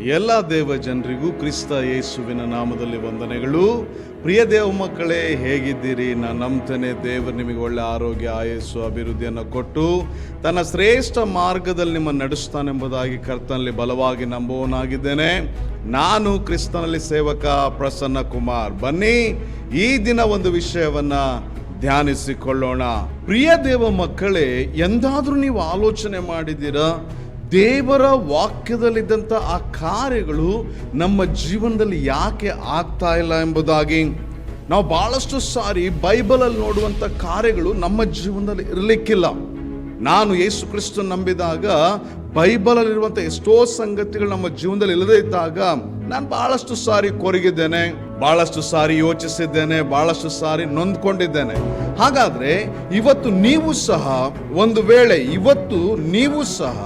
ಎಲ್ಲ ದೇವ ಜನರಿಗೂ ಕ್ರಿಸ್ತ ಯೇಸುವಿನ ನಾಮದಲ್ಲಿ ವಂದನೆಗಳು. ಪ್ರಿಯ ದೇವ ಮಕ್ಕಳೇ, ಹೇಗಿದ್ದೀರಿ? ನಾನು ನಂಬ್ತೇನೆ, ದೇವರು ನಿಮಗೆ ಒಳ್ಳೆ ಆರೋಗ್ಯ, ಆಯಸ್ಸು, ಅಭಿವೃದ್ಧಿಯನ್ನು ಕೊಟ್ಟು ತನ್ನ ಶ್ರೇಷ್ಠ ಮಾರ್ಗದಲ್ಲಿ ನಿಮ್ಮನ್ನು ನಡೆಸ್ತಾನೆಂಬುದಾಗಿ ಕರ್ತನಲ್ಲಿ ಬಲವಾಗಿ ನಂಬುವನಾಗಿದ್ದೇನೆ ನಾನು ಕ್ರಿಸ್ತನಲ್ಲಿ ಸೇವಕ ಪ್ರಸನ್ನ ಕುಮಾರ್. ಬನ್ನಿ, ಈ ದಿನ ಒಂದು ವಿಷಯವನ್ನು ಧ್ಯಾನಿಸಿಕೊಳ್ಳೋಣ. ಪ್ರಿಯ ದೇವ ಮಕ್ಕಳೇ, ಎಂದಾದರೂ ನೀವು ಆಲೋಚನೆ ಮಾಡಿದ್ದೀರಾ? ದೇವರ ವಾಕ್ಯದಲ್ಲಿದ್ದಂಥ ಆ ಕಾರ್ಯಗಳು ನಮ್ಮ ಜೀವನದಲ್ಲಿ ಯಾಕೆ ಆಗ್ತಾ ಇಲ್ಲ ಎಂಬುದಾಗಿ. ನಾವು ಬಹಳಷ್ಟು ಸಾರಿ ಬೈಬಲಲ್ಲಿ ನೋಡುವಂಥ ಕಾರ್ಯಗಳು ನಮ್ಮ ಜೀವನದಲ್ಲಿ ಇರಲಿಕ್ಕಿಲ್ಲ. ನಾನು ಯೇಸು ಕ್ರಿಸ್ತ ನಂಬಿದಾಗ, ಬೈಬಲಲ್ಲಿರುವಂಥ ಎಷ್ಟೋ ಸಂಗತಿಗಳು ನಮ್ಮ ಜೀವನದಲ್ಲಿ ಇಲ್ಲದೇ ಇದ್ದಾಗ ನಾನು ಬಹಳಷ್ಟು ಸಾರಿ ಕೊರಗಿದ್ದೇನೆ, ಬಹಳಷ್ಟು ಸಾರಿ ಯೋಚಿಸಿದ್ದೇನೆ, ಬಹಳಷ್ಟು ಸಾರಿ ನೊಂದ್ಕೊಂಡಿದ್ದೇನೆ. ಹಾಗಾದ್ರೆ ಇವತ್ತು ನೀವು ಸಹ ಒಂದು ವೇಳೆ, ಇವತ್ತು ನೀವು ಸಹ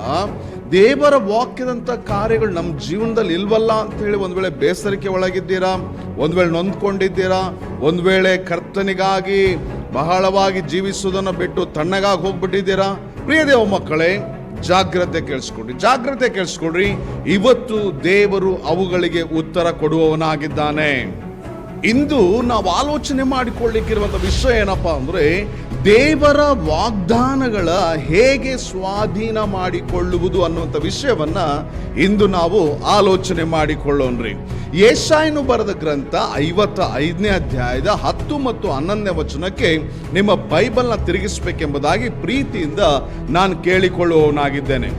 ದೇವರ ವಾಕ್ಯದಂತ ಕಾರ್ಯಗಳು ನಮ್ಮ ಜೀವನದಲ್ಲಿ ಇಲ್ವಲ್ಲ ಅಂತ ಹೇಳಿ ಒಂದು ವೇಳೆ ಬೇಸರಿಕೆ ಒಳಗಿದ್ದೀರಾ? ಒಂದು ವೇಳೆ ನೊಂದ್ಕೊಂಡಿದ್ದೀರಾ? ಒಂದು ವೇಳೆ ಕರ್ತನಿಗಾಗಿ ಬಹಳವಾಗಿ ಜೀವಿಸುವುದನ್ನು ಬಿಟ್ಟು ತಣ್ಣಗಾಗಿ ಹೋಗ್ಬಿಟ್ಟಿದ್ದೀರಾ? ಪ್ರಿಯ ದೇವ ಮಕ್ಕಳೇ, ಜಾಗ್ರತೆ ಕೇಳಿಸ್ಕೊಡ್ರಿ ಜಾಗ್ರತೆ ಕೇಳಿಸ್ಕೊಡ್ರಿ. ಇವತ್ತು ದೇವರು ಅವುಗಳಿಗೆ ಉತ್ತರ ಕೊಡುವವನಾಗಿದ್ದಾನೆ. ಇಂದು ನಾವು ಆಲೋಚನೆ ಮಾಡಿಕೊಳ್ಳಿಕ್ಕಿರುವಂಥ ವಿಷಯ ಏನಪ್ಪಾ ಅಂದ್ರೆ ದೇವರ ವಾಗ್ದಾನಗಳ ಹೇಗೆ ಸ್ವಾಧೀನ ಮಾಡಿಕೊಳ್ಳುವುದು ಅನ್ನುವಂಥ ವಿಷಯವನ್ನ ಇಂದು ನಾವು ಆಲೋಚನೆ ಮಾಡಿಕೊಳ್ಳೋಣ್ರಿ. ಏಷಾಯನು ಬರೆದ ಗ್ರಂಥ ಐವತ್ತ ಐದನೇ ಅಧ್ಯಾಯದ ಹತ್ತು ಮತ್ತು ಹನ್ನೊಂದನೇ ವಚನಕ್ಕೆ ನಿಮ್ಮ ಬೈಬಲ್ನ ತಿರುಗಿಸಬೇಕೆಂಬುದಾಗಿ ಪ್ರೀತಿಯಿಂದ ನಾನು ಕೇಳಿಕೊಳ್ಳುವವನಾಗಿದ್ದೇನೆ.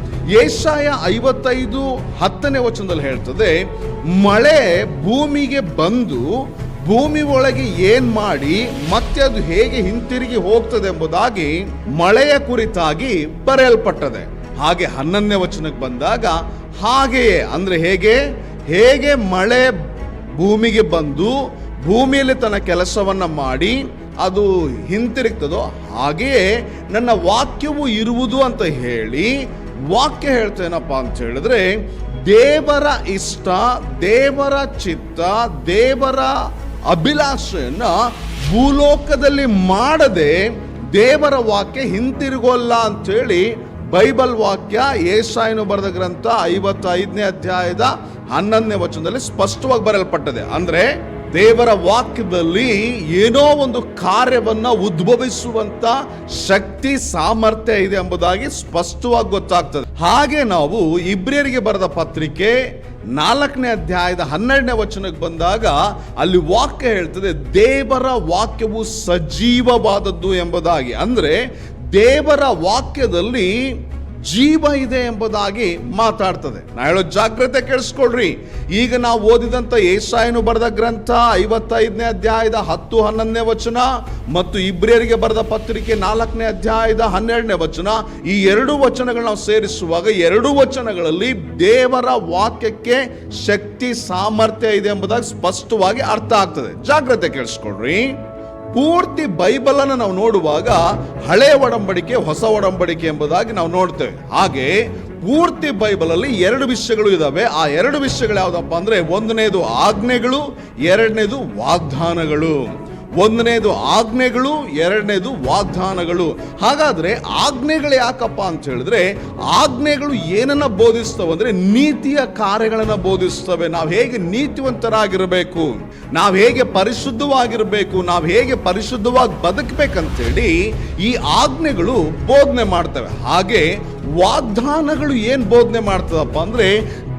ಏಷಾಯ ಐವತ್ತೈದು ಹತ್ತನೇ ವಚನದಲ್ಲಿ ಹೇಳ್ತದೆ, ಮಳೆ ಭೂಮಿಗೆ ಬಂದು ಭೂಮಿ ಒಳಗೆ ಏನ್ ಮಾಡಿ, ಮತ್ತೆ ಅದು ಹೇಗೆ ಹಿಂತಿರುಗಿ ಹೋಗ್ತದೆ ಎಂಬುದಾಗಿ ಮಳೆಯ ಕುರಿತಾಗಿ ಬರೆಯಲ್ಪಟ್ಟದೆ. ಹಾಗೆ ಹನ್ನೊಂದನೇ ವಚನಕ್ಕೆ ಬಂದಾಗ, ಹಾಗೆಯೇ, ಅಂದ್ರೆ ಹೇಗೆ? ಹೇಗೆ ಮಳೆ ಭೂಮಿಗೆ ಬಂದು, ಭೂಮಿಯಲ್ಲಿ ತನ್ನ ಕೆಲಸವನ್ನ ಮಾಡಿ, ಅದು ಹಿಂತಿರುಗ್ತದೋ, ಹಾಗೆಯೇ ನನ್ನ ವಾಕ್ಯವು ಇರುವುದು ಅಂತ ಹೇಳಿ, ವಾಕ್ಯ ಹೇಳ್ತೇನಪ್ಪ ಅಂತ ಹೇಳಿದ್ರೆ, ದೇವರ ಇಷ್ಟ, ದೇವರ ಚಿತ್ತ, ದೇವರ ಅಭಿಲಾಷೆಯನ್ನ ಭೂಲೋಕದಲ್ಲಿ ಮಾಡದೆ ದೇವರ ವಾಕ್ಯ ಹಿಂತಿರುಗೋಲ್ಲ ಅಂತೇಳಿ ಬೈಬಲ್ ವಾಕ್ಯ ಏಸಾಯನು ಬರೆದ ಗ್ರಂಥ ಐವತ್ತೈದನೇ ಅಧ್ಯಾಯದ ಹನ್ನೊಂದನೇ ವಚನದಲ್ಲಿ ಸ್ಪಷ್ಟವಾಗಿ ಬರೆಯಲ್ಪಟ್ಟದೆ. ಅಂದ್ರೆ ದೇವರ ವಾಕ್ಯದಲ್ಲಿ ಏನೋ ಒಂದು ಕಾರ್ಯವನ್ನ ಉದ್ಭವಿಸುವಂತ ಶಕ್ತಿ, ಸಾಮರ್ಥ್ಯ ಇದೆ ಎಂಬುದಾಗಿ ಸ್ಪಷ್ಟವಾಗಿ ಗೊತ್ತಾಗ್ತದೆ. ಹಾಗೆ ನಾವು ಇಬ್ರಿಯರಿಗೆ ಬರೆದ ಪತ್ರಿಕೆ ನಾಲ್ಕನೇ ಅಧ್ಯಾಯದ ಹನ್ನೆರಡನೇ ವಚನಕ್ಕೆ ಬಂದಾಗ ಅಲ್ಲಿ ವಾಕ್ಯ ಹೇಳ್ತದೆ, ದೇವರ ವಾಕ್ಯವು ಸಜೀವವಾದದ್ದು ಎಂಬುದಾಗಿ. ಅಂದರೆ ದೇವರ ವಾಕ್ಯದಲ್ಲಿ ಜೀವ ಇದೆ ಎಂಬುದಾಗಿ ಮಾತಾಡ್ತದೆ. ನಾ ಹೇಳೋ ಜಾಗ್ರತೆ ಕೇಳಿಸ್ಕೊಳ್ರಿ. ಈಗ ನಾವು ಓದಿದಂಥ ಏಸಾಯನು ಬರೆದ ಗ್ರಂಥ ಐವತ್ತೈದನೇ ಅಧ್ಯಾಯದ ಹತ್ತು ಹನ್ನೊಂದನೇ ವಚನ ಮತ್ತು ಇಬ್ರಿಯರಿಗೆ ಬರೆದ ಪತ್ರಿಕೆ ನಾಲ್ಕನೇ ಅಧ್ಯಾಯದ ಹನ್ನೆರಡನೇ ವಚನ ಈ ಎರಡು ವಚನಗಳು ನಾವು ಸೇರಿಸುವಾಗ ಎರಡು ವಚನಗಳಲ್ಲಿ ದೇವರ ವಾಕ್ಯಕ್ಕೆ ಶಕ್ತಿ ಸಾಮರ್ಥ್ಯ ಇದೆ ಎಂಬುದಾಗಿ ಸ್ಪಷ್ಟವಾಗಿ ಅರ್ಥ ಆಗ್ತದೆ. ಜಾಗ್ರತೆ ಕೇಳಿಸ್ಕೊಳ್ರಿ. ಪೂರ್ತಿ ಬೈಬಲನ್ನು ನಾವು ನೋಡುವಾಗ ಹಳೆ ಒಡಂಬಡಿಕೆ, ಹೊಸ ಒಡಂಬಡಿಕೆ ಎಂಬುದಾಗಿ ನಾವು ನೋಡ್ತೇವೆ. ಹಾಗೆ ಪೂರ್ತಿ ಬೈಬಲಲ್ಲಿ ಎರಡು ವಿಷಯಗಳು ಇದಾವೆ. ಆ ಎರಡು ವಿಷಯಗಳು ಯಾವುದಪ್ಪ ಅಂದ್ರೆ ಒಂದನೇದು ಆಜ್ಞೆಗಳು, ಎರಡನೇದು ವಾಗ್ದಾನಗಳು. ಒಂದನೇದು ಆಜ್ಞೆಗಳು, ಎರಡನೇದು ವಾಗ್ದಾನಗಳು. ಹಾಗಾದರೆ ಆಜ್ಞೆಗಳು ಯಾಕಪ್ಪ ಅಂತ ಹೇಳಿದ್ರೆ, ಆಜ್ಞೆಗಳು ಏನನ್ನ ಬೋಧಿಸ್ತವೆ ಅಂದರೆ ನೀತಿಯ ಕಾರ್ಯಗಳನ್ನು ಬೋಧಿಸ್ತವೆ. ನಾವು ಹೇಗೆ ನೀತಿವಂತರಾಗಿರಬೇಕು, ನಾವು ಹೇಗೆ ಪರಿಶುದ್ಧವಾಗಿರಬೇಕು, ನಾವು ಹೇಗೆ ಪರಿಶುದ್ಧವಾಗಿ ಬದುಕಬೇಕಂತೇಳಿ ಈ ಆಜ್ಞೆಗಳು ಬೋಧನೆ ಮಾಡ್ತವೆ. ಹಾಗೆ ವಾಗ್ದಾನಗಳು ಏನು ಬೋಧನೆ ಮಾಡ್ತದಪ್ಪ ಅಂದರೆ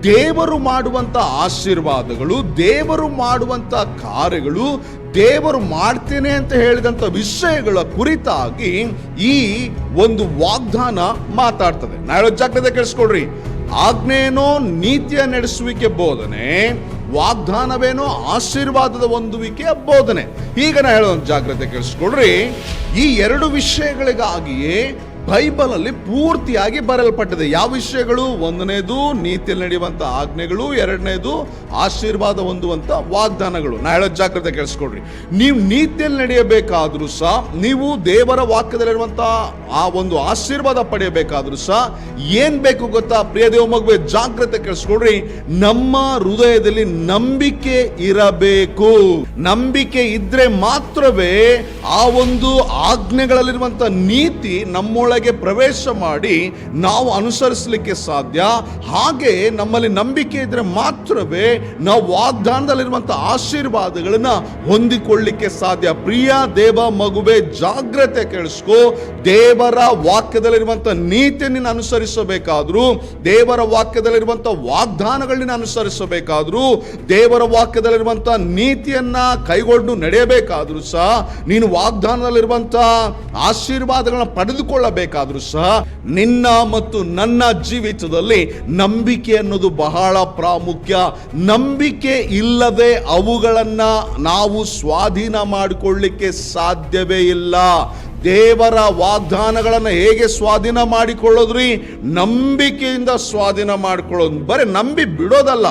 ದೇವರು ಮಾಡುವಂಥ ಆಶೀರ್ವಾದಗಳು, ದೇವರು ಮಾಡುವಂಥ ಕಾರ್ಯಗಳು ದೇವರು ಮಾಡ್ತೇನೆ ಅಂತ ಹೇಳಿದಂತ ವಿಷಯಗಳ ಕುರಿತಾಗಿ ಈ ಒಂದು ವಾಗ್ದಾನ ಮಾತಾಡ್ತದೆ. ನಾಳೆ ಜಾಗ್ರತೆ ಕೇಳಿಸ್ಕೊಡ್ರಿ ಆಜ್ಞೆಯೇನೋ ನೀತಿಯ ನಡೆಸುವಿಕೆ ಬೋಧನೆ, ವಾಗ್ದಾನವೇನೋ ಆಶೀರ್ವಾದದ ಹೊಂದುವಿಕೆ ಬೋಧನೆ. ಈಗ ನಾ ಹೇಳೋ ಜಾಗ್ರತೆ ಕೇಳಿಸ್ಕೊಡ್ರಿ ಈ ಎರಡು ವಿಷಯಗಳಿಗಾಗಿಯೇ ಬೈಬಲ್ ಅಲ್ಲಿ ಪೂರ್ತಿಯಾಗಿ ಬರೆಯಲ್ಪಟ್ಟಿದೆ. ಯಾವ ವಿಷಯಗಳು? ಒಂದನೇದು ನೀತಿಯಲ್ಲಿ ನಡೆಯುವಂತ ಆಜ್ಞೆಗಳು, ಎರಡನೇದು ಆಶೀರ್ವಾದ ಹೊಂದುವಂತ ವಾಗ್ದಾನಗಳು. ನಾ ಹೇಳೋ ಜಾಗ್ರತೆ ಕೇಳಿಸ್ಕೊಡ್ರಿ. ನೀವು ನೀತಿಯಲ್ಲಿ ನಡೆಯಬೇಕಾದ್ರೂ ಸಹ, ನೀವು ದೇವರ ವಾಕ್ಯದಲ್ಲಿರುವಂತ ಆ ಒಂದು ಆಶೀರ್ವಾದ ಪಡೆಯಬೇಕಾದ್ರೂ ಸಹ, ಏನ್ ಬೇಕು ಗೊತ್ತಾ? ಪ್ರಿಯ ದೇವ ಮಗುವೆ, ಜಾಗ್ರತೆ ಕೇಳಿಸ್ಕೊಡ್ರಿ. ನಮ್ಮ ಹೃದಯದಲ್ಲಿ ನಂಬಿಕೆ ಇರಬೇಕು. ನಂಬಿಕೆ ಇದ್ರೆ ಮಾತ್ರವೇ ಆ ಒಂದು ಆಜ್ಞೆಗಳಲ್ಲಿರುವಂತ ನೀತಿ ನಮ್ಮೊಳಗೆ ಒಳಗೆ ಪ್ರವೇಶ ಮಾಡಿ ನಾವು ಅನುಸರಿಸಲಿಕ್ಕೆ ಸಾಧ್ಯ. ಹಾಗೆ ನಮ್ಮಲ್ಲಿ ನಂಬಿಕೆ ಇದ್ರೆ ಮಾತ್ರವೇ ನಾವು ವಾಗ್ದಾನದಲ್ಲಿರುವಂಥ ಆಶೀರ್ವಾದಗಳನ್ನ ಹೊಂದಿಕೊಳ್ಳಿಕ್ಕೆ ಸಾಧ್ಯ. ಪ್ರಿಯ ದೇವ ಮಗುವೆ, ಜಾಗ್ರತೆ ಕೇಳಿಸ್ಕೊ. ದೇವರ ವಾಕ್ಯದಲ್ಲಿರುವಂಥ ನೀತಿಯನ್ನು ಅನುಸರಿಸಬೇಕಾದ್ರೂ, ದೇವರ ವಾಕ್ಯದಲ್ಲಿರುವಂಥ ವಾಗ್ದಾನಗಳನ್ನ ಅನುಸರಿಸಬೇಕಾದ್ರೂ, ದೇವರ ವಾಕ್ಯದಲ್ಲಿರುವಂತಹ ನೀತಿಯನ್ನ ಕೈಗೊಂಡು ನಡೆಯಬೇಕಾದ್ರೂ ಸಹ ನೀನು ವಾಗ್ದಾನದಲ್ಲಿರುವಂಥ ಆಶೀರ್ವಾದಗಳನ್ನ ಪಡೆದುಕೊಳ್ಳಬೇಕಾದ್ರೂ ಸಹ ನಿನ್ನ ಮತ್ತು ನನ್ನ ಜೀವಿತದಲ್ಲಿ ನಂಬಿಕೆ ಅನ್ನೋದು ಬಹಳ ಪ್ರಾಮುಖ್ಯ. ನಂಬಿಕೆ ಇಲ್ಲದೆ ಅವುಗಳನ್ನ ನಾವು ಸ್ವಾಧೀನ ಮಾಡಿಕೊಳ್ಳಿಕ್ಕೆ ಸಾಧ್ಯವೇ ಇಲ್ಲ. ದೇವರ ವಾಗ್ದಾನಗಳನ್ನು ಹೇಗೆ ಸ್ವಾಧೀನ ಮಾಡಿಕೊಳ್ಳೋದ್ರಿ? ನಂಬಿಕೆಯಿಂದ ಸ್ವಾಧೀನ ಮಾಡಿಕೊಳ್ಳೋದು. ಬರೀ ನಂಬಿ ಬಿಡೋದಲ್ಲ.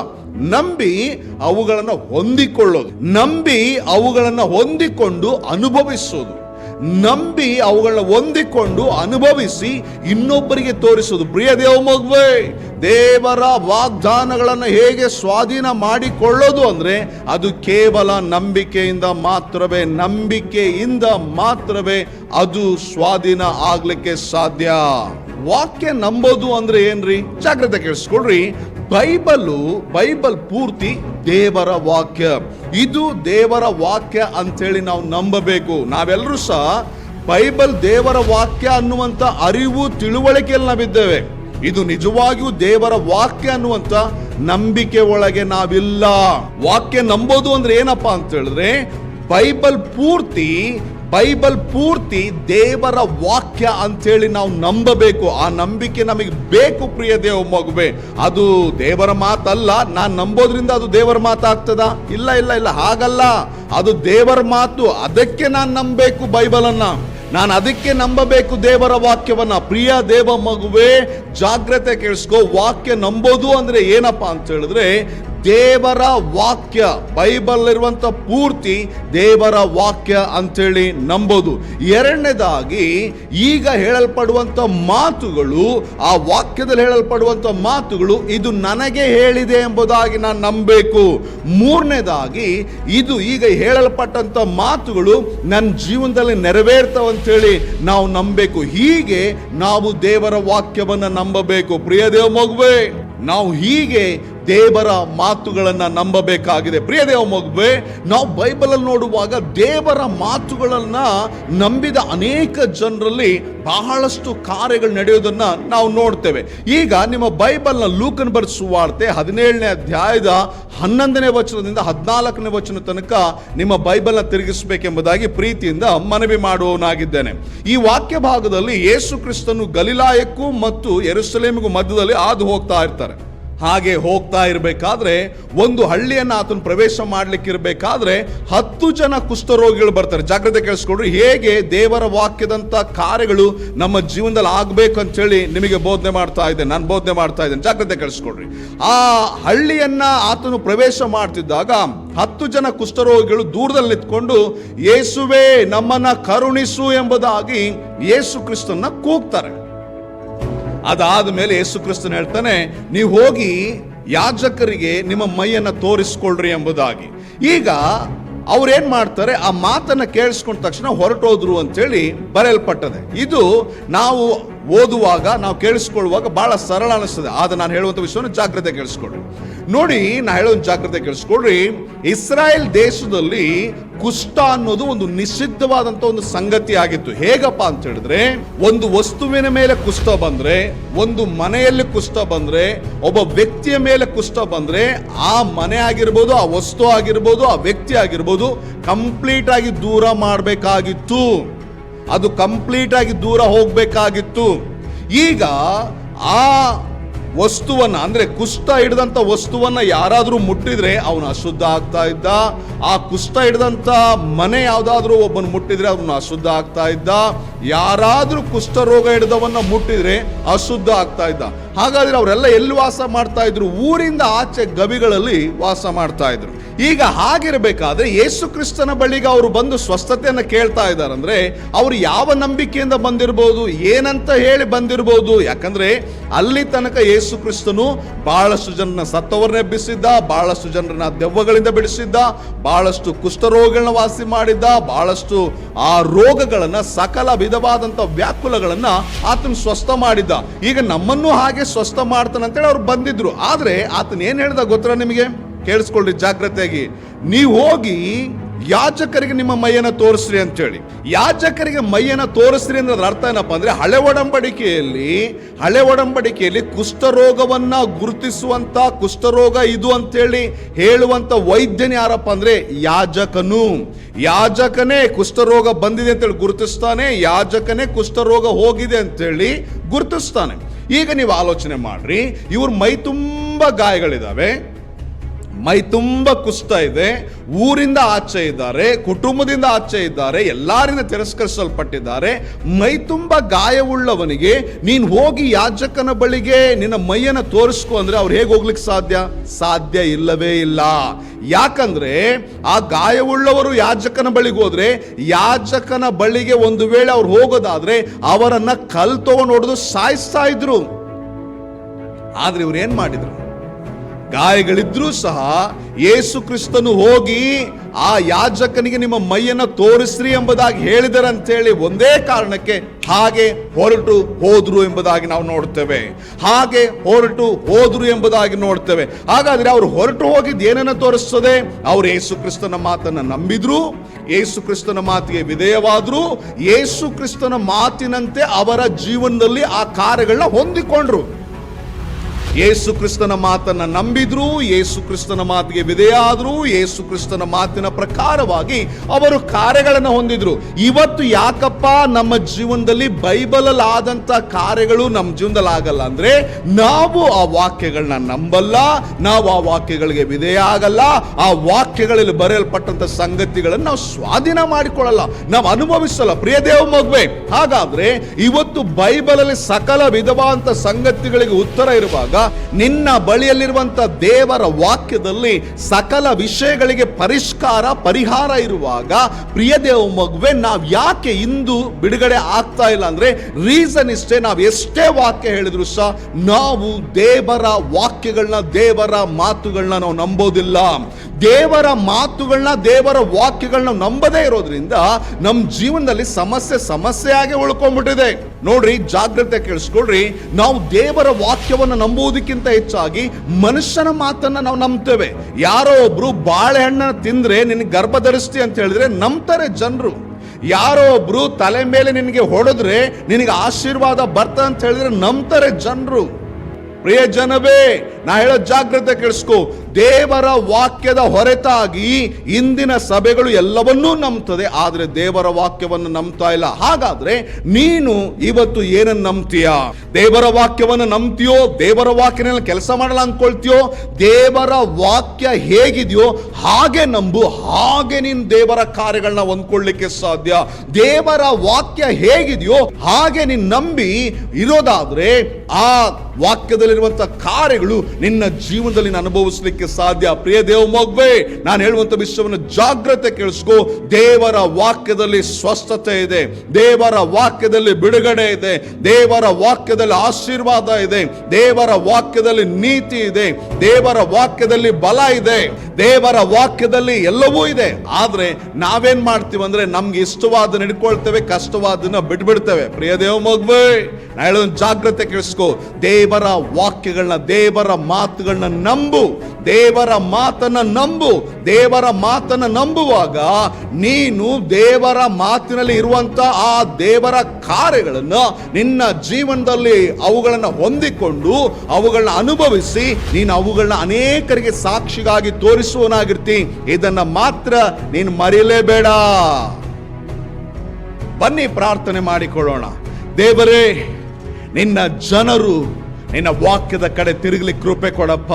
ನಂಬಿ ಅವುಗಳನ್ನು ಹೊಂದಿಕೊಳ್ಳೋದು. ನಂಬಿ ಅವುಗಳನ್ನು ಹೊಂದಿಕೊಂಡು ಅನುಭವಿಸೋದು. ನಂಬಿ ಅವುಗಳನ್ನ ಹೊಂದಿಕೊಂಡು ಅನುಭವಿಸಿ ಇನ್ನೊಬ್ಬರಿಗೆ ತೋರಿಸೋದು ಪ್ರಿಯ ದೇವ ಮಗುವೆ, ದೇವರ ವಾಗ್ದಾನಗಳನ್ನು ಹೇಗೆ ಸ್ವಾಧೀನ ಮಾಡಿಕೊಳ್ಳೋದು ಅಂದರೆ ಅದು ಕೇವಲ ನಂಬಿಕೆಯಿಂದ ಮಾತ್ರವೇ ನಂಬಿಕೆಯಿಂದ ಮಾತ್ರವೇ ಅದು ಸ್ವಾಧೀನ ಆಗಲಿಕ್ಕೆ ಸಾಧ್ಯ. ವಾಕ್ಯ ನಂಬೋದು ಅಂದ್ರೆ ಏನ್ರಿ? ಜಾಗ್ರತೆ ಕೇಳಿಸ್ಕೊಳ್ರಿ. ಬೈಬಲು, ಬೈಬಲ್ ಪೂರ್ತಿ ದೇವರ ವಾಕ್ಯ. ಇದು ದೇವರ ವಾಕ್ಯ ಅಂತೇಳಿ ನಾವು ನಂಬಬೇಕು. ನಾವೆಲ್ಲರೂ ಸಹ ಬೈಬಲ್ ದೇವರ ವಾಕ್ಯ ಅನ್ನುವಂಥ ಅರಿವು, ತಿಳುವಳಿಕೆಯಲ್ಲಿ ನಾವಿದ್ದೇವೆ. ಇದು ನಿಜವಾಗಿಯೂ ದೇವರ ವಾಕ್ಯ ಅನ್ನುವಂಥ ನಂಬಿಕೆ ಒಳಗೆ ನಾವಿಲ್ಲ. ವಾಕ್ಯ ನಂಬೋದು ಅಂದ್ರೆ ಏನಪ್ಪಾ ಅಂತ ಹೇಳಿದ್ರೆ, ಬೈಬಲ್ ಪೂರ್ತಿ ಬೈಬಲ್ ಪೂರ್ತಿ ದೇವರ ವಾಕ್ಯ ಅಂತೇಳಿ ನಾವು ನಂಬಬೇಕು. ಆ ನಂಬಿಕೆ ನಮಗೆ ಬೇಕು ಪ್ರಿಯ ದೇವ ಮಗುವೆ. ಅದು ದೇವರ ಮಾತಲ್ಲ, ನಾನು ನಂಬೋದ್ರಿಂದ ಅದು ದೇವರ ಮಾತಾಗ್ತದ? ಇಲ್ಲ ಇಲ್ಲ ಇಲ್ಲ, ಹಾಗಲ್ಲ. ಅದು ದೇವರ ಮಾತು, ಅದಕ್ಕೆ ನಾನು ನಂಬಬೇಕು ಬೈಬಲನ್ನು. ನಾನು ಅದಕ್ಕೆ ನಂಬಬೇಕು ದೇವರ ವಾಕ್ಯವನ್ನ. ಪ್ರಿಯ ದೇವ ಮಗುವೆ, ಜಾಗ್ರತೆ ಕೇಳಿಸ್ಕೋ. ವಾಕ್ಯ ನಂಬೋದು ಅಂದ್ರೆ ಏನಪ್ಪಾ ಅಂತ ಹೇಳಿದ್ರೆ ದೇವರ ವಾಕ್ಯ ಬೈಬಲ್ ಇರುವಂತ ಪೂರ್ತಿ ದೇವರ ವಾಕ್ಯ ಅಂತೇಳಿ ನಂಬೋದು. ಎರಡನೇದಾಗಿ, ಈಗ ಹೇಳಲ್ಪಡುವಂತ ಮಾತುಗಳು, ಆ ವಾಕ್ಯದಲ್ಲಿ ಹೇಳಲ್ಪಡುವಂತ ಮಾತುಗಳು ಇದು ನನಗೆ ಹೇಳಿದೆ ಎಂಬುದಾಗಿ ನಾನು ನಂಬಬೇಕು. ಮೂರನೇದಾಗಿ, ಇದು ಈಗ ಹೇಳಲ್ಪಟ್ಟಂತ ಮಾತುಗಳು ನನ್ನ ಜೀವನದಲ್ಲಿ ನೆರವೇರ್ತವಂತೇಳಿ ನಾವು ನಂಬಬೇಕು. ಹೀಗೆ ನಾವು ದೇವರ ವಾಕ್ಯವನ್ನು ನಂಬಬೇಕು. ಪ್ರಿಯ ದೇವ ಮಗುವೆ, ನಾವು ಹೀಗೆ ದೇವರ ಮಾತುಗಳನ್ನು ನಂಬಬೇಕಾಗಿದೆ. ಪ್ರಿಯ ದೇವ ಮಗುವೆ, ನಾವು ಬೈಬಲಲ್ಲಿ ನೋಡುವಾಗ ದೇವರ ಮಾತುಗಳನ್ನು ನಂಬಿದ ಅನೇಕ ಜನರಲ್ಲಿ ಬಹಳಷ್ಟು ಕಾರ್ಯಗಳು ನಡೆಯೋದನ್ನು ನಾವು ನೋಡ್ತೇವೆ. ಈಗ ನಿಮ್ಮ ಬೈಬಲ್ನ ಲೂಕನ್ ಬರೆಸುವಾರ್ತೆ ಹದಿನೇಳನೇ ಅಧ್ಯಾಯದ ಹನ್ನೊಂದನೇ ವಚನದಿಂದ ಹದಿನಾಲ್ಕನೇ ವಚನ ತನಕ ನಿಮ್ಮ ಬೈಬಲ್ನ ತಿರುಗಿಸಬೇಕೆಂಬುದಾಗಿ ಪ್ರೀತಿಯಿಂದ ಮನವಿ ಮಾಡುವವನಾಗಿದ್ದೇನೆ. ಈ ವಾಕ್ಯ ಭಾಗದಲ್ಲಿ ಯೇಸು ಕ್ರಿಸ್ತನು ಗಲಿಲಾಯಕ್ಕೂ ಮತ್ತು ಎರುಸಲೇಮಿಗೂ ಮಧ್ಯದಲ್ಲಿ ಹಾದು ಹೋಗ್ತಾ ಇರ್ತಾರೆ. ಹಾಗೆ ಹೋಗ್ತಾ ಇರಬೇಕಾದ್ರೆ, ಒಂದು ಹಳ್ಳಿಯನ್ನು ಆತನ ಪ್ರವೇಶ ಮಾಡಲಿಕ್ಕಿರಬೇಕಾದ್ರೆ ಹತ್ತು ಜನ ಕುಷ್ಠರೋಗಿಗಳು ಬರ್ತಾರೆ. ಜಾಗ್ರತೆ ಕೇಳಿಸ್ಕೊಡ್ರಿ ಹೇಗೆ ದೇವರ ವಾಕ್ಯದಂಥ ಕಾರ್ಯಗಳು ನಮ್ಮ ಜೀವನದಲ್ಲಿ ಆಗಬೇಕು ಅಂತ ಹೇಳಿ ನಿಮಗೆ ಬೋಧನೆ ಮಾಡ್ತಾ ಇದ್ದೇನೆ. ನಾನು ಬೋಧನೆ ಮಾಡ್ತಾ ಇದ್ದೇನೆ. ಜಾಗ್ರತೆ ಕೇಳಿಸ್ಕೊಡ್ರಿ ಆ ಹಳ್ಳಿಯನ್ನು ಆತನು ಪ್ರವೇಶ ಮಾಡ್ತಿದ್ದಾಗ ಹತ್ತು ಜನ ಕುಷ್ಠರೋಗಿಗಳು ದೂರದಲ್ಲಿ ನಿಂತ್ಕೊಂಡು, ಯೇಸುವೆ, ನಮ್ಮನ್ನು ಕರುಣಿಸು ಎಂಬುದಾಗಿ ಯೇಸು ಕ್ರಿಸ್ತನ್ನ ಕೂಗ್ತಾರೆ. ಅದಾದ ಮೇಲೆ ಯೇಸು ಕ್ರಿಸ್ತನ್ ಹೇಳ್ತಾನೆ, ನೀವು ಹೋಗಿ ಯಾಜಕರಿಗೆ ನಿಮ್ಮ ಮೈಯನ್ನು ತೋರಿಸ್ಕೊಳ್ರಿ ಎಂಬುದಾಗಿ. ಈಗ ಅವ್ರೇನು ಮಾಡ್ತಾರೆ, ಆ ಮಾತನ್ನು ಕೇಳಿಸ್ಕೊಂಡ ತಕ್ಷಣ ಹೊರಟೋದ್ರು ಅಂತೇಳಿ ಬರೆಯಲ್ಪಟ್ಟದೆ. ಇದು ನಾವು ಓದುವಾಗ ನಾವು ಕೇಳಿಸ್ಕೊಳ್ಳುವಾಗ ಬಹಳ ಸರಳ ಅನಿಸ್ತದೆ. ಆದ್ರೆ ನಾನು ಹೇಳುವಂತ ವಿಷಯವನ್ನು ಜಾಗ್ರತೆ ಕೇಳಿಸ್ಕೊಳ್ರಿ. ನೋಡಿ, ನಾ ಹೇಳೋ ಜಾಗ್ರತೆ ಕೇಳಿಸ್ಕೊಳ್ರಿ. ಇಸ್ರಾಯೇಲ್ ದೇಶದಲ್ಲಿ ಕುಷ್ಟ ಅನ್ನೋದು ಒಂದು ನಿಷಿದ್ಧವಾದಂತ ಒಂದು ಸಂಗತಿ ಆಗಿತ್ತು. ಹೇಗಪ್ಪ ಅಂತ ಹೇಳಿದ್ರೆ, ಒಂದು ವಸ್ತುವಿನ ಮೇಲೆ ಕುಷ್ಟ ಬಂದ್ರೆ, ಒಂದು ಮನೆಯಲ್ಲಿ ಕುಷ್ಟ ಬಂದ್ರೆ, ಒಬ್ಬ ವ್ಯಕ್ತಿಯ ಮೇಲೆ ಕುಷ್ಟ ಬಂದ್ರೆ, ಆ ಮನೆ ಆಗಿರ್ಬೋದು, ಆ ವಸ್ತು ಆಗಿರ್ಬೋದು, ಆ ವ್ಯಕ್ತಿ ಆಗಿರ್ಬೋದು, ಕಂಪ್ಲೀಟ್ ಆಗಿ ದೂರ ಮಾಡಬೇಕಾಗಿತ್ತು. ಅದು ಕಂಪ್ಲೀಟ್ ಆಗಿ ದೂರ ಹೋಗಬೇಕಾಗಿತ್ತು. ಈಗ ಆ ವಸ್ತುವನ್ನ, ಅಂದ್ರೆ ಕುಷ್ಠ ಹಿಡಿದಂಥ ವಸ್ತುವನ್ನ ಯಾರಾದರೂ ಮುಟ್ಟಿದ್ರೆ ಅವನು ಅಶುದ್ಧ ಆಗ್ತಾ ಇದ್ದ. ಆ ಕುಷ್ಠ ಹಿಡಿದಂಥ ಮನೆ ಯಾವುದಾದ್ರೂ ಒಬ್ಬನು ಮುಟ್ಟಿದ್ರೆ ಅವನು ಅಶುದ್ಧ ಆಗ್ತಾ ಇದ್ದ. ಯಾರಾದರೂ ಕುಷ್ಠ ರೋಗ ಹಿಡಿದವನ್ನ ಮುಟ್ಟಿದ್ರೆ ಅಶುದ್ಧ ಆಗ್ತಾ ಇದ್ದ. ಹಾಗಾದ್ರೆ ಅವರೆಲ್ಲ ಎಲ್ಲಿ ವಾಸ ಮಾಡ್ತಾ ಇದ್ರು? ಊರಿಂದ ಆಚೆ ಗವಿಗಳಲ್ಲಿ ವಾಸ ಮಾಡ್ತಾ ಇದ್ರು. ಈಗ ಹಾಗಿರಬೇಕಾದ್ರೆ ಯೇಸು ಕ್ರಿಸ್ತನ ಬಳಿಗೆ ಅವರು ಬಂದು ಸ್ವಸ್ಥತೆಯನ್ನು ಕೇಳ್ತಾ ಇದ್ದಾರೆ ಅವರು ಯಾವ ನಂಬಿಕೆಯಿಂದ ಬಂದಿರಬಹುದು ಏನಂತ ಹೇಳಿ ಬಂದಿರಬಹುದು ಯಾಕಂದ್ರೆ ಅಲ್ಲಿ ತನಕ ಯೇಸು ಕ್ರಿಸ್ತನು ಬಹಳಷ್ಟು ಜನರನ್ನ ಸತ್ತವರನ್ನ ಎಬ್ಬಿಸಿದ್ದ ಬಹಳಷ್ಟು ಜನರನ್ನ ದೆವ್ವಗಳಿಂದ ಬಿಡಿಸಿದ್ದ ಬಹಳಷ್ಟು ಕುಷ್ಠರೋಗಗಳನ್ನ ವಾಸಿ ಮಾಡಿದ್ದ ಬಹಳಷ್ಟು ಆ ರೋಗಗಳನ್ನ ಸಕಲ ವಿಧವಾದಂಥ ವ್ಯಾಕುಲಗಳನ್ನ ಆತನ ಸ್ವಸ್ಥ ಮಾಡಿದ್ದ. ಈಗ ನಮ್ಮನ್ನು ಹಾಗೆ ಸ್ವಸ್ಥ ಮಾಡ್ತಾನಂತೇಳಿ ಅವ್ರು ಬಂದಿದ್ರು. ಆದ್ರೆ ಆತನ ಏನು ಹೇಳ್ದ ಗೊತ್ತರ ನಿಮಗೆ? ಕೇಳಿಸ್ಕೊಳ್ರಿ ಜಾಗ್ರತೆಯಾಗಿ. ನೀವು ಹೋಗಿ ಯಾಜಕರಿಗೆ ನಿಮ್ಮ ಮೈಯನ್ನು ತೋರಿಸ್ರಿ ಅಂತೇಳಿ. ಯಾಜಕರಿಗೆ ಮೈಯನ್ನು ತೋರಿಸ್ರಿ ಅಂದ್ರೆ ಅದರ ಅರ್ಥ ಏನಪ್ಪ ಅಂದ್ರೆ ಹಳೆ ಒಡಂಬಡಿಕೆಯಲ್ಲಿ ಹಳೆ ಒಡಂಬಡಿಕೆಯಲ್ಲಿ ಕುಷ್ಠರೋಗವನ್ನ ಗುರುತಿಸುವಂತ ಕುಷ್ಠರೋಗ ಇದು ಅಂತೇಳಿ ಹೇಳುವಂತ ವೈದ್ಯನ ಯಾರಪ್ಪ ಅಂದ್ರೆ ಯಾಜಕನು. ಯಾಜಕನೇ ಕುಷ್ಠರೋಗ ಬಂದಿದೆ ಅಂತೇಳಿ ಗುರುತಿಸ್ತಾನೆ, ಯಾಜಕನೇ ಕುಷ್ಠರೋಗ ಹೋಗಿದೆ ಅಂತೇಳಿ ಗುರುತಿಸ್ತಾನೆ. ಈಗ ನೀವು ಆಲೋಚನೆ ಮಾಡ್ರಿ, ಇವ್ರ ಮೈ ತುಂಬಾ ಗಾಯಗಳಿದಾವೆ. ಮೈ ತುಂಬ ಕುಸ್ತ ಇದೆ, ಊರಿಂದ ಆಚೆ ಇದ್ದಾರೆ, ಕುಟುಂಬದಿಂದ ಆಚೆ ಇದ್ದಾರೆ, ಎಲ್ಲರಿಂದ ತಿರಸ್ಕರಿಸಲ್ಪಟ್ಟಿದ್ದಾರೆ. ಮೈ ತುಂಬ ಗಾಯವುಳ್ಳವನಿಗೆ, ನೀನು ಹೋಗಿ ಯಾಜಕನ ಬಳಿಗೆ ನಿನ್ನ ಮೈಯನ್ನು ತೋರಿಸ್ಕೊ ಅಂದರೆ ಅವ್ರು ಹೇಗೆ ಹೋಗ್ಲಿಕ್ಕೆ ಸಾಧ್ಯ? ಸಾಧ್ಯ ಇಲ್ಲವೇ ಇಲ್ಲ. ಯಾಕಂದ್ರೆ ಆ ಗಾಯವುಳ್ಳವರು ಯಾಜಕನ ಬಳಿಗೆ ಹೋದ್ರೆ, ಯಾಜಕನ ಬಳಿಗೆ ಒಂದು ವೇಳೆ ಅವ್ರು ಹೋಗೋದಾದ್ರೆ ಅವರನ್ನ ಕಲ್ ತಗೊಂಡು ಹೊಡೆದು ಸಾಯಿಸ್ತಾ ಇದ್ರು. ಆದ್ರೆ ಇವ್ರು ಏನ್ ಮಾಡಿದ್ರು? ಗಾಯಗಳಿದ್ರೂ ಸಹ ಯೇಸು ಕ್ರಿಸ್ತನು ಹೋಗಿ ಆ ಯಾಜಕನಿಗೆ ನಿಮ್ಮ ಮೈಯನ್ನು ತೋರಿಸ್ರಿ ಎಂಬುದಾಗಿ ಹೇಳಿದರಂತೇಳಿ ಒಂದೇ ಕಾರಣಕ್ಕೆ ಹಾಗೆ ಹೊರಟು ಹೋದ್ರು ಎಂಬುದಾಗಿ ನಾವು ನೋಡ್ತೇವೆ. ಹಾಗೆ ಹೊರಟು ಹೋದ್ರು ಎಂಬುದಾಗಿ ನೋಡ್ತೇವೆ. ಹಾಗಾದ್ರೆ ಅವರು ಹೊರಟು ಹೋಗಿದ್ದು ಏನನ್ನ ತೋರಿಸ್ತದೆ? ಅವರು ಯೇಸು ಕ್ರಿಸ್ತನ ಮಾತನ್ನ ನಂಬಿದ್ರು, ಯೇಸು ಕ್ರಿಸ್ತನ ಮಾತಿಗೆ ವಿಧೇಯವಾದ್ರು, ಯೇಸು ಕ್ರಿಸ್ತನ ಮಾತಿನಂತೆ ಅವರ ಜೀವನದಲ್ಲಿ ಆ ಕಾರ್ಯಗಳನ್ನ ಹೊಂದಿಕೊಂಡ್ರು. ಯೇಸು ಕ್ರಿಸ್ತನ ಮಾತನ್ನ ನಂಬಿದ್ರು, ಯೇಸು ಕ್ರಿಸ್ತನ ಮಾತಿಗೆ ವಿಧೇಯಾದ್ರು ಯೇಸು ಕ್ರಿಸ್ತನ ಮಾತಿನ ಪ್ರಕಾರವಾಗಿ ಅವರು ಕಾರ್ಯಗಳನ್ನು ಹೊಂದಿದ್ರು. ಇವತ್ತು ಯಾಕಪ್ಪ ನಮ್ಮ ಜೀವನದಲ್ಲಿ ಬೈಬಲಲ್ಲಿ ಆದಂತ ಕಾರ್ಯಗಳು ನಮ್ಮ ಜೀವನದಲ್ಲಿ ಆಗಲ್ಲ ಅಂದ್ರೆ ನಾವು ಆ ವಾಕ್ಯಗಳನ್ನ ನಂಬಲ್ಲ, ನಾವು ಆ ವಾಕ್ಯಗಳಿಗೆ ವಿಧೇಯ ಆಗಲ್ಲ, ಆ ವಾಕ್ಯಗಳಲ್ಲಿ ಬರೆಯಲ್ಪಟ್ಟಂತ ಸಂಗತಿಗಳನ್ನು ನಾವು ಸ್ವಾಧೀನ ಮಾಡಿಕೊಳ್ಳಲ್ಲ, ನಾವು ಅನುಭವಿಸಲ್ಲ. ಪ್ರಿಯ ದೇವ ಮಗುವೆ, ಹಾಗಾದ್ರೆ ಇವತ್ತು ಬೈಬಲಲ್ಲಿ ಸಕಲ ವಿಧವಾದಂತ ಸಂಗತಿಗಳಿಗೆ ಉತ್ತರ ಇರುವಾಗ ನಿನ್ನ ಬಳಿಯಲ್ಲಿರುವಂತ ದೇವರ ವಾಕ್ಯದಲ್ಲಿ ಸಕಲ ವಿಷಯಗಳಿಗೆ ಪರಿಷ್ಕಾರ, ಪರಿಹಾರ ಇರುವಾಗ ಪ್ರಿಯ ದೇವ ಮಗುವೆ, ನಾವು ಯಾಕೆ ಇಂದು ಬಿಡುಗಡೆ ಆಗ್ತಾ ಇಲ್ಲ ಅಂದರೆ ರೀಸನ್ ಇಷ್ಟೇ, ನಾವು ಎಷ್ಟೇ ವಾಕ್ಯ ಹೇಳಿದ್ರು ಸಹ ನಾವು ದೇವರ ವಾಕ್ಯಗಳನ್ನ, ದೇವರ ಮಾತುಗಳನ್ನ ನಾವು ನಂಬೋದಿಲ್ಲ. ದೇವರ ಮಾತುಗಳನ್ನ, ದೇವರ ವಾಕ್ಯಗಳನ್ನ ನಂಬದೇ ಇರೋದ್ರಿಂದ ನಮ್ಮ ಜೀವನದಲ್ಲಿ ಸಮಸ್ಯೆ ಸಮಸ್ಯೆಯಾಗಿ ಉಳ್ಕೊಂಡ್ಬಿಟ್ಟಿದೆ. ನೋಡ್ರಿ, ಜಾಗ್ರತೆ ಕೇಳಿಸ್ಕೊಳ್ರಿ, ನಾವು ದೇವರ ವಾಕ್ಯವನ್ನು ನಂಬುವುದಕ್ಕಿಂತ ಹೆಚ್ಚಾಗಿ ಮನುಷ್ಯನ ಮಾತನ್ನ ನಾವು ನಂಬ್ತೇವೆ. ಯಾರೋ ಒಬ್ರು ಬಾಳೆಹಣ್ಣನ್ನು ತಿಂದ್ರೆ ನಿನ್ ಗರ್ಭ ಧರಿಸ್ತಿ ಅಂತ ಹೇಳಿದ್ರೆ ನಂಬ್ತಾರೆ ಜನರು. ಯಾರೋ ಒಬ್ರು ತಲೆ ಮೇಲೆ ನಿನಗೆ ಹೊಡೆದ್ರೆ ನಿನಗೆ ಆಶೀರ್ವಾದ ಬರ್ತ ಅಂತ ಹೇಳಿದ್ರೆ ನಂಬ್ತಾರೆ ಜನರು. ಪ್ರಿಯ ಜನವೇ ನಾ ಹೇಳೋ ಜಾಗ್ರತೆ ಕೇಳಿಸ್ಕೊ. ದೇವರ ವಾಕ್ಯದ ಹೊರತಾಗಿ ಇಂದಿನ ಸಭೆಗಳು ಎಲ್ಲವನ್ನೂ ನಂಬ್ತದೆ, ಆದರೆ ದೇವರ ವಾಕ್ಯವನ್ನು ನಂಬ್ತಾ ಇಲ್ಲ. ಹಾಗಾದ್ರೆ ನೀನು ಇವತ್ತು ಏನನ್ನು ನಂಬ್ತೀಯ? ದೇವರ ವಾಕ್ಯವನ್ನು ನಂಬ್ತೀಯೋ, ದೇವರ ವಾಕ್ಯನೆಲ್ಲ ಕೆಲಸ ಮಾಡಲ್ಲ ಅಂದ್ಕೊಳ್ತೀಯೋ, ದೇವರ ವಾಕ್ಯ ಹೇಗಿದೆಯೋ ಹಾಗೆ ನಂಬು, ಹಾಗೆ ನೀನು ದೇವರ ಕಾರ್ಯಗಳನ್ನ ಹೊಂದ್ಕೊಳ್ಳಿಕ್ಕೆ ಸಾಧ್ಯ. ದೇವರ ವಾಕ್ಯ ಹೇಗಿದೆಯೋ ಹಾಗೆ ನೀನು ನಂಬಿ ಇರೋದಾದ್ರೆ ಆ ವಾಕ್ಯದಲ್ಲಿರುವಂತ ಕಾರ್ಯಗಳು ನಿನ್ನ ಜೀವನದಲ್ಲಿ ನೀನು ಅನುಭವಿಸಲಿಕ್ಕೆ ಸಾಧ್ಯ. ಪ್ರಿಯ ದೇವ ಮಗ್ವೆ, ನಾನು ಹೇಳುವಂತ ವಿಷಯವನ್ನು ಜಾಗ್ರತೆ ಕೇಳಿಸ್ಕೋ. ದೇವರ ವಾಕ್ಯದಲ್ಲಿ ಸ್ವಸ್ಥತೆ ಇದೆ. ದೇವರ ವಾಕ್ಯದಲ್ಲಿ ಬಿಡುಗಡೆ ಇದೆ. ದೇವರ ವಾಕ್ಯದಲ್ಲಿ ಆಶೀರ್ವಾದ ಇದೆ. ದೇವರ ವಾಕ್ಯದಲ್ಲಿ ನೀತಿ ಇದೆ. ದೇವರ ವಾಕ್ಯದಲ್ಲಿ ಬಲ ಇದೆ. ದೇವರ ವಾಕ್ಯದಲ್ಲಿ ಎಲ್ಲವೂ ಇದೆ. ಆದ್ರೆ ನಾವೇನ್ ಮಾಡ್ತೀವಿ ಅಂದ್ರೆ ನಮ್ಗೆ ಇಷ್ಟವಾದ ಹಿಡ್ಕೊಳ್ತೇವೆ ಕಷ್ಟವಾದನ್ನ ಬಿಟ್ಬಿಡ್ತೇವೆ. ಪ್ರಿಯ ದೇವ ಮಗ್ವೆ, ನಾ ಹೇಳೋದ್ ಜಾಗ್ರತೆ ಕೇಳಿಸ್ಕೋ. ದೇವರ ವಾಕ್ಯಗಳನ್ನ, ದೇವರ ಮಾತುಗಳನ್ನ ನಂಬು. ದೇವರ ಮಾತನ್ನ ನಂಬು. ದೇವರ ಮಾತನ್ನ ನಂಬುವಾಗ ನೀನು ದೇವರ ಮಾತಿನಲ್ಲಿ ಇರುವಂತ ಆ ದೇವರ ಕಾರ್ಯಗಳನ್ನು ನಿನ್ನ ಜೀವನದಲ್ಲಿ ಅವುಗಳನ್ನು ಹೊಂದಿಕೊಂಡು, ಅವುಗಳನ್ನ ಅನುಭವಿಸಿ, ನೀನು ಅವುಗಳನ್ನ ಅನೇಕರಿಗೆ ಸಾಕ್ಷಿಗಾಗಿ ತೋರಿಸುವನಾಗಿರ್ತಿ ಇದನ್ನ ಮಾತ್ರ ನೀನು ಮರೆಯಲೇಬೇಡ ಬನ್ನಿ ಪ್ರಾರ್ಥನೆ ಮಾಡಿಕೊಳ್ಳೋಣ. ದೇವರೇ, ನಿನ್ನ ಜನರು ನಿನ್ನ ವಾಕ್ಯದ ಕಡೆ ತಿರುಗಲಿಕ್ಕೆ ಕೃಪೆ ಕೊಡಪ್ಪ.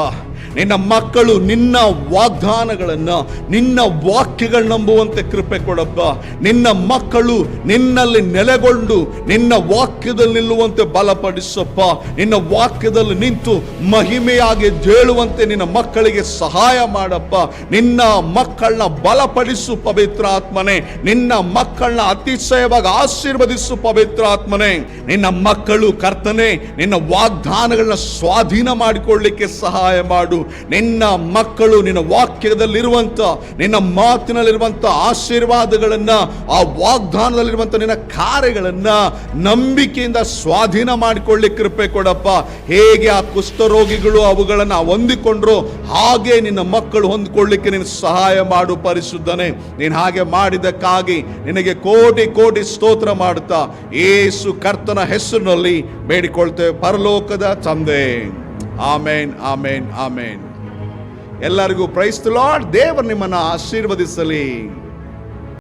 ನಿನ್ನ ಮಕ್ಕಳು ನಿನ್ನ ವಾಗ್ದಾನಗಳನ್ನು, ನಿನ್ನ ವಾಕ್ಯಗಳು ನಂಬುವಂತೆ ಕೃಪೆ ಕೊಡಪ್ಪ. ನಿನ್ನ ಮಕ್ಕಳು ನಿನ್ನಲ್ಲಿ ನೆಲೆಗೊಂಡು, ನಿನ್ನ ವಾಕ್ಯದಲ್ಲಿ ನಿಲ್ಲುವಂತೆ ಬಲಪಡಿಸಪ್ಪ. ನಿನ್ನ ವಾಕ್ಯದಲ್ಲಿ ನಿಂತು ಮಹಿಮೆಯಾಗಿ ಜೇಳುವಂತೆ ನಿನ್ನ ಮಕ್ಕಳಿಗೆ ಸಹಾಯ ಮಾಡಪ್ಪ. ನಿನ್ನ ಮಕ್ಕಳನ್ನ ಬಲಪಡಿಸು ಪವಿತ್ರ ಆತ್ಮನೆ. ನಿನ್ನ ಮಕ್ಕಳನ್ನ ಅತಿಶಯವಾಗಿ ಆಶೀರ್ವದಿಸು ಪವಿತ್ರ ಆತ್ಮನೆ. ನಿನ್ನ ಮಕ್ಕಳು ಕರ್ತನೆ, ನಿನ್ನ ವಾಗ್ದಾನಗಳನ್ನ ಸ್ವಾಧೀನ ಮಾಡಿಕೊಳ್ಳಿಕ್ಕೆ ಸಹಾಯ ಮಾಡು. ನಿನ್ನ ಮಕ್ಕಳು ನಿನ್ನ ವಾಕ್ಯದಲ್ಲಿರುವಂತ ನಿನ್ನ ಮಾತಿನಲ್ಲಿರುವಂತ ಆಶೀರ್ವಾದಗಳನ್ನ, ಆ ವಾಗ್ದಾನದಲ್ಲಿರುವಂತ ನಿನ್ನ ಕಾರ್ಯಗಳನ್ನ ನಂಬಿಕೆಯಿಂದ ಸ್ವಾಧೀನ ಮಾಡಿಕೊಳ್ಳಿ. ಕೃಪೆ ಕೊಡಪ್ಪ. ಹೇಗೆ ಆ ಕುಷ್ಠರೋಗಿಗಳು ಅವುಗಳನ್ನ ಹೊಂದಿಕೊಂಡ್ರು ಹಾಗೆ ನಿನ್ನ ಮಕ್ಕಳು ಹೊಂದಿಕೊಳ್ಳಿಕ್ಕೆ ನೀನು ಸಹಾಯ ಮಾಡು ಪರಿಶುದ್ಧನೆ. ನೀನು ಹಾಗೆ ಮಾಡಿದಕ್ಕಾಗಿ ನಿನಗೆ ಕೋಟಿ ಕೋಟಿ ಸ್ತೋತ್ರ ಮಾಡುತ್ತಾ. ಏಸು ಕರ್ತನ ಹೆಸರಿನಲ್ಲಿ ಬೇಡಿಕೊಳ್ತೇವೆ. ಪರಲೋಕದ ತಂದೆ. ಆಮೇನ್ ಆಮೇನ್ ಆಮೇನ್. ಎಲ್ಲರಿಗೂ ಪ್ರೈಸ್ ಲಾರ್ಡ್ ದೇವರು ನಿಮ್ಮನ್ನು ಆಶೀರ್ವದಿಸಲಿ.